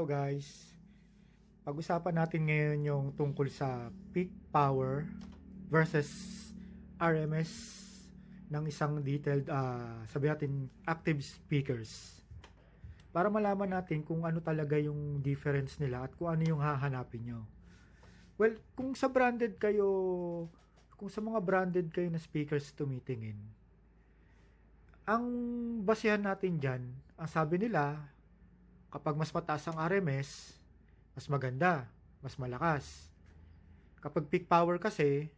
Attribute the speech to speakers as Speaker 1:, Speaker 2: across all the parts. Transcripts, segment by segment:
Speaker 1: Hello guys. Pag-usapan natin ngayon yung tungkol sa peak power versus RMS ng isang detailed, uh, sabi natin, active speakers. Para malaman natin kung ano talaga yung difference nila at kung ano yung hahanapin nyo. Well, kung sa branded kayo, kung sa mga branded kayo na speakers tumitingin, ang basihan natin dyan, ang sabi nila, kapag mas mataas ang RMS, mas maganda, mas malakas. Kapag peak power kasi,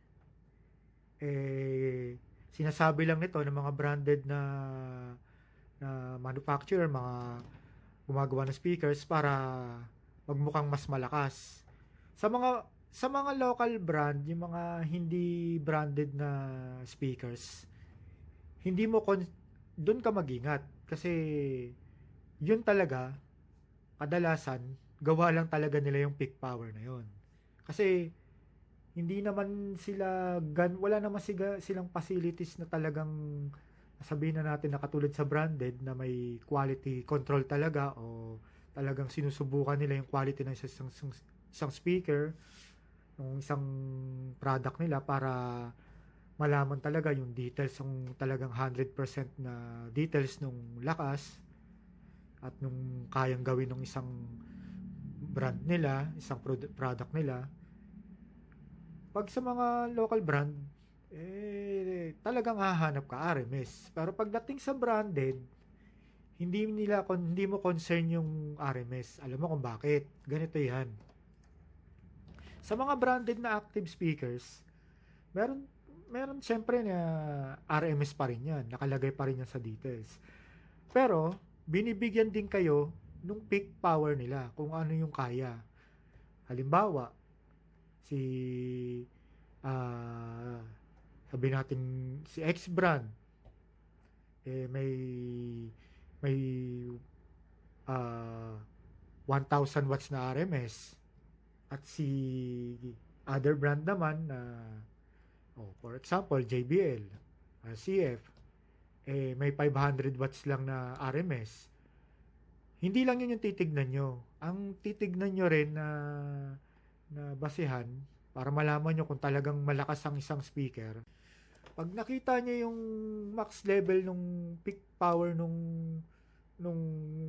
Speaker 1: eh, sinasabi lang nito ng mga branded na na manufacturer, mga gumagawa ng speakers para magmukhang mas malakas. Sa mga sa mga local brand, yung mga hindi branded na speakers, hindi mo doon ka magingat kasi yun talaga kadalasan gawa lang talaga nila yung peak power na yun. Kasi hindi naman sila gan wala naman sila, silang facilities na talagang sabihin na natin na katulad sa branded na may quality control talaga o talagang sinusubukan nila yung quality ng isang, isang, isang speaker ng isang product nila para malaman talaga yung details ng talagang 100% na details ng lakas at nung kayang gawin ng isang brand nila, isang product nila. Pag sa mga local brand, eh, talagang hahanap ka RMS. Pero pagdating sa branded, hindi nila hindi mo concern yung RMS. Alam mo kung bakit? Ganito 'yan. Sa mga branded na active speakers, meron meron siyempre na RMS pa rin 'yan, nakalagay pa rin 'yan sa details. Pero binibigyan din kayo nung peak power nila, kung ano yung kaya. Halimbawa, si uh, sabi natin si X brand eh may may uh, 1000 watts na RMS at si other brand naman na uh, oh, for example JBL RCF eh may 500 watts lang na RMS hindi lang yun yung titignan nyo. Ang titignan nyo rin na, na basihan para malaman nyo kung talagang malakas ang isang speaker. Pag nakita nyo yung max level nung peak power nung nung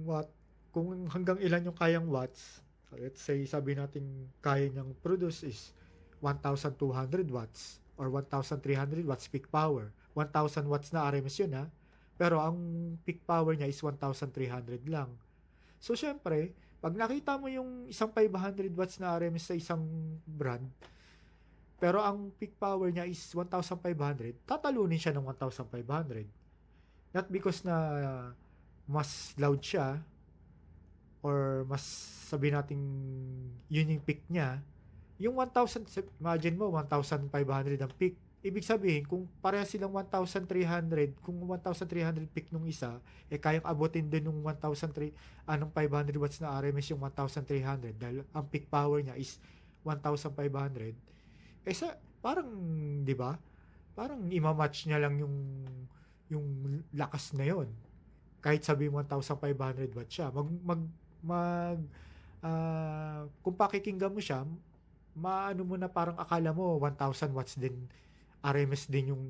Speaker 1: watt, kung hanggang ilan yung kayang watts, let's say sabi natin kaya niyang produce is 1,200 watts or 1,300 watts peak power. 1,000 watts na RMS yun ha. Pero ang peak power niya is 1,300 lang. So, syempre, pag nakita mo yung isang 500 watts na RMS sa isang brand, pero ang peak power niya is 1,500, tatalunin siya ng 1,500. Not because na mas loud siya, or mas sabi nating yun yung peak niya, yung 1,000, imagine mo, 1,500 ang peak, Ibig sabihin, kung pareha silang 1,300, kung 1,300 peak nung isa, eh kayang abutin din nung 1,300, anong 500 watts na RMS yung 1,300 dahil ang peak power niya is 1,500. Eh sa, parang, di ba? Parang ima-match niya lang yung yung lakas na yon kahit sabi 1,500 watts siya mag mag mag uh, kung pakikinggan mo siya maano mo na parang akala mo 1,000 watts din RMS din yung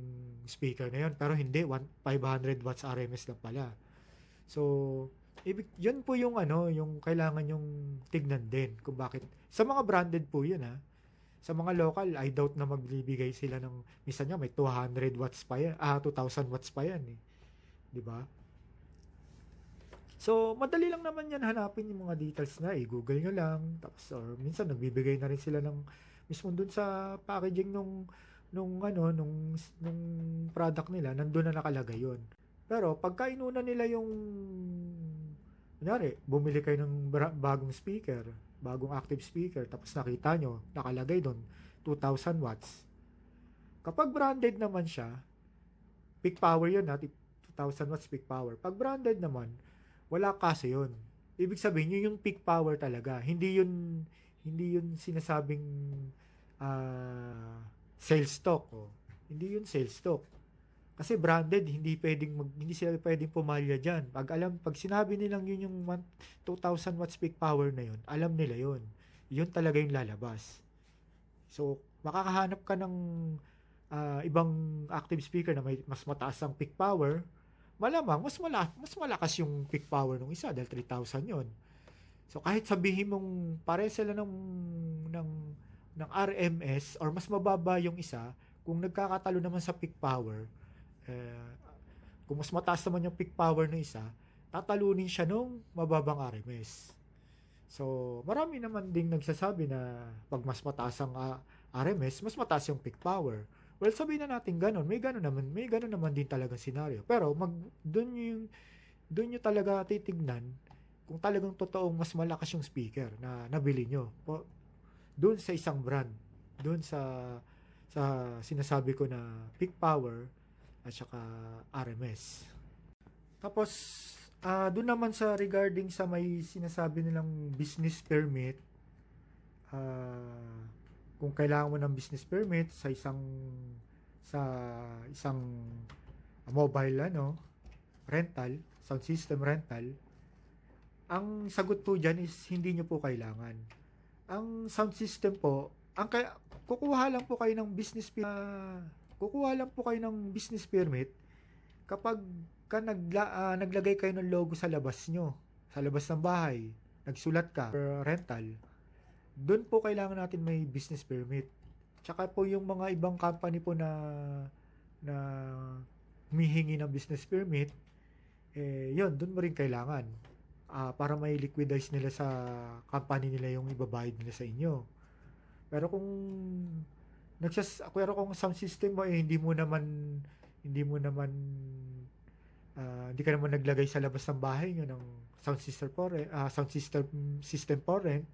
Speaker 1: speaker na yun. Pero hindi, 500 watts RMS lang pala. So, ibig, yun po yung ano, yung kailangan yung tignan din kung bakit. Sa mga branded po yun ha. Sa mga local, I doubt na magbibigay sila ng, minsan nga may 200 watts pa yan, ah, 2,000 watts pa yan eh. Ba? So, madali lang naman yan hanapin yung mga details na eh. Google nyo lang. Tapos, or minsan nagbibigay na rin sila ng mismo dun sa packaging nung nung ano nung nung product nila nandoon na nakalagay yon pero pagka inuna nila yung kunyari bumili kayo ng bagong speaker bagong active speaker tapos nakita nyo nakalagay doon 2000 watts. Kapag branded naman siya peak power yun ha 2000 watts peak power. Pag branded naman wala kasi yun. Ibig sabihin yun yung peak power talaga. Hindi yun hindi yun sinasabing uh, sales stock. Oh. Hindi yun sales stock. Kasi branded, hindi pwedeng mag, hindi sila pwedeng pumalya diyan. Pag alam, pag sinabi nilang yun yung 2000 watts peak power na yun, alam nila yun. Yun talaga yung lalabas. So, makakahanap ka ng uh, ibang active speaker na may mas mataas ang peak power, malamang mas mala mas malakas yung peak power ng isa dahil 3000 yon. So kahit sabihin mong pare sila ng ng ng RMS or mas mababa yung isa, kung nagkakatalo naman sa peak power, eh, kung mas mataas naman yung peak power ng isa, tatalunin siya nung mababang RMS. So, marami naman ding nagsasabi na pag mas mataas ang uh, ah, RMS, mas mataas yung peak power. Well, sabihin na natin ganun, may ganun naman, may ganun naman din talaga scenario. Pero mag doon yung doon nyo talaga titignan kung talagang totoong mas malakas yung speaker na nabili nyo. Doon sa isang brand, doon sa sa sinasabi ko na peak power at saka RMS. Tapos uh, doon naman sa regarding sa may sinasabi nilang business permit uh, kung kailangan mo ng business permit sa isang sa isang mobile ano rental sound system rental ang sagot po diyan is hindi nyo po kailangan ang sound system po ang kaya kukuha lang po kayo ng business uh, kukuha lang po kayo ng business permit kapag ka nagla, uh, naglagay kayo ng logo sa labas nyo sa labas ng bahay nagsulat ka rental doon po kailangan natin may business permit. Tsaka po yung mga ibang company po na na humihingi ng business permit, eh, yun, doon mo rin kailangan. Uh, para may liquidize nila sa company nila yung ibabayad nila sa inyo. Pero kung nagsas pero kung sound system mo eh hindi mo naman hindi mo naman uh, hindi ka naman naglagay sa labas ng bahay niyo ng sound system for rent, uh, sound system system for rent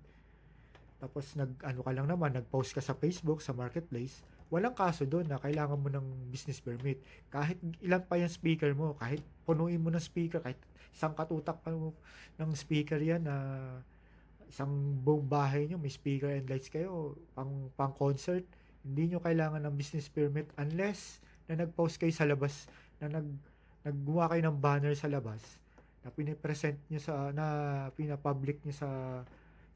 Speaker 1: tapos nag ano ka lang naman, nag-post ka sa Facebook, sa marketplace, walang kaso doon na kailangan mo ng business permit. Kahit ilan pa yung speaker mo, kahit punuin mo ng speaker, kahit isang katutak pa ng speaker yan na isang buong bahay nyo, may speaker and lights kayo, pang, pang concert, hindi nyo kailangan ng business permit unless na nag-post kayo sa labas, na nag, naggumawa kayo ng banner sa labas, na pinipresent nyo sa, na pinapublic nyo sa,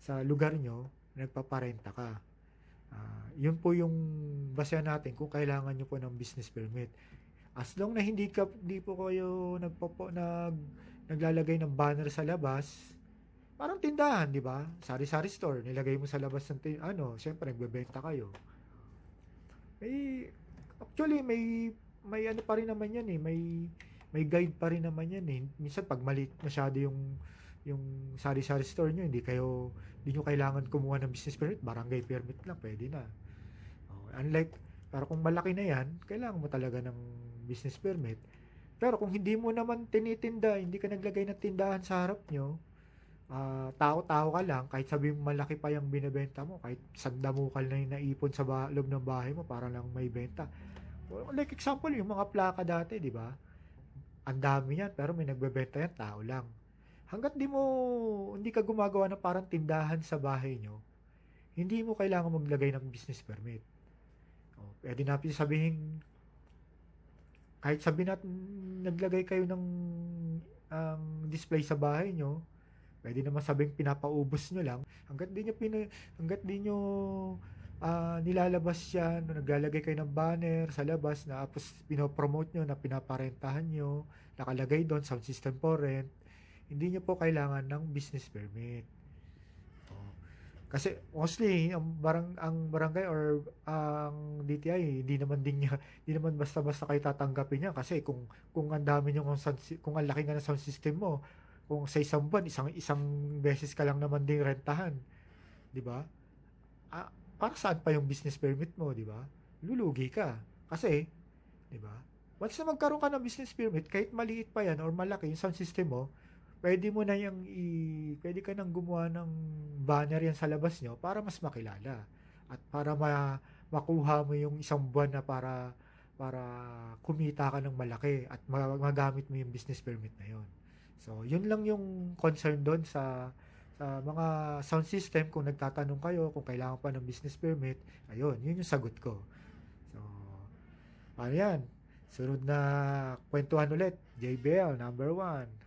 Speaker 1: sa lugar nyo, nagpaparenta ka. Uh, yun po yung basehan natin kung kailangan nyo po ng business permit. As long na hindi ka hindi po kayo nagpopo nag naglalagay ng banner sa labas, parang tindahan, di ba? Sari-sari store, nilagay mo sa labas ng tin- ano, syempre nagbebenta kayo. May actually may may ano pa rin naman yan eh, may may guide pa rin naman yan eh. Minsan pag mali masyado yung yung sari-sari store nyo, hindi kayo, hindi nyo kailangan kumuha ng business permit, barangay permit lang, pwede na. Okay. Unlike, pero kung malaki na yan, kailangan mo talaga ng business permit. Pero kung hindi mo naman tinitinda, hindi ka naglagay ng tindahan sa harap nyo, uh, tao-tao ka lang, kahit sabi mo malaki pa yung binebenta mo, kahit sagdamukal na yung naipon sa ba- loob ng bahay mo para lang may benta. Like example, yung mga plaka dati, di ba? Ang dami yan, pero may nagbebenta yan, tao lang hanggat di mo, hindi ka gumagawa ng parang tindahan sa bahay nyo, hindi mo kailangan maglagay ng business permit. O, pwede natin sabihin, kahit sabihin natin, naglagay kayo ng um, display sa bahay nyo, pwede naman sabihin pinapaubos nyo lang, hanggat di nyo, pina, hanggat di nyo uh, nilalabas yan, naglalagay kayo ng banner sa labas na tapos pinopromote nyo na pinaparentahan nyo, nakalagay doon, sound system for rent, hindi niyo po kailangan ng business permit. Oh. Kasi mostly ang barang ang barangay or ang DTI hindi naman din niya hindi naman basta-basta kayo tatanggapin niya kasi kung kung ang dami niyo kung, kung ang laki nga ng sound system mo, kung sa isang buwan isang isang beses ka lang naman din rentahan, 'di ba? Ah, para saan pa yung business permit mo, 'di ba? Lulugi ka kasi 'di ba? Once na magkaroon ka ng business permit, kahit maliit pa yan or malaki yung sound system mo, pwede mo na yung i, pwede ka nang gumawa ng banner yan sa labas nyo para mas makilala at para ma, makuha mo yung isang buwan na para para kumita ka ng malaki at magamit mo yung business permit na yon. So, yun lang yung concern doon sa sa mga sound system kung nagtatanong kayo kung kailangan pa ng business permit, ayun, yun yung sagot ko. So, ano yan. Sunod na kwentuhan ulit, JBL number 1.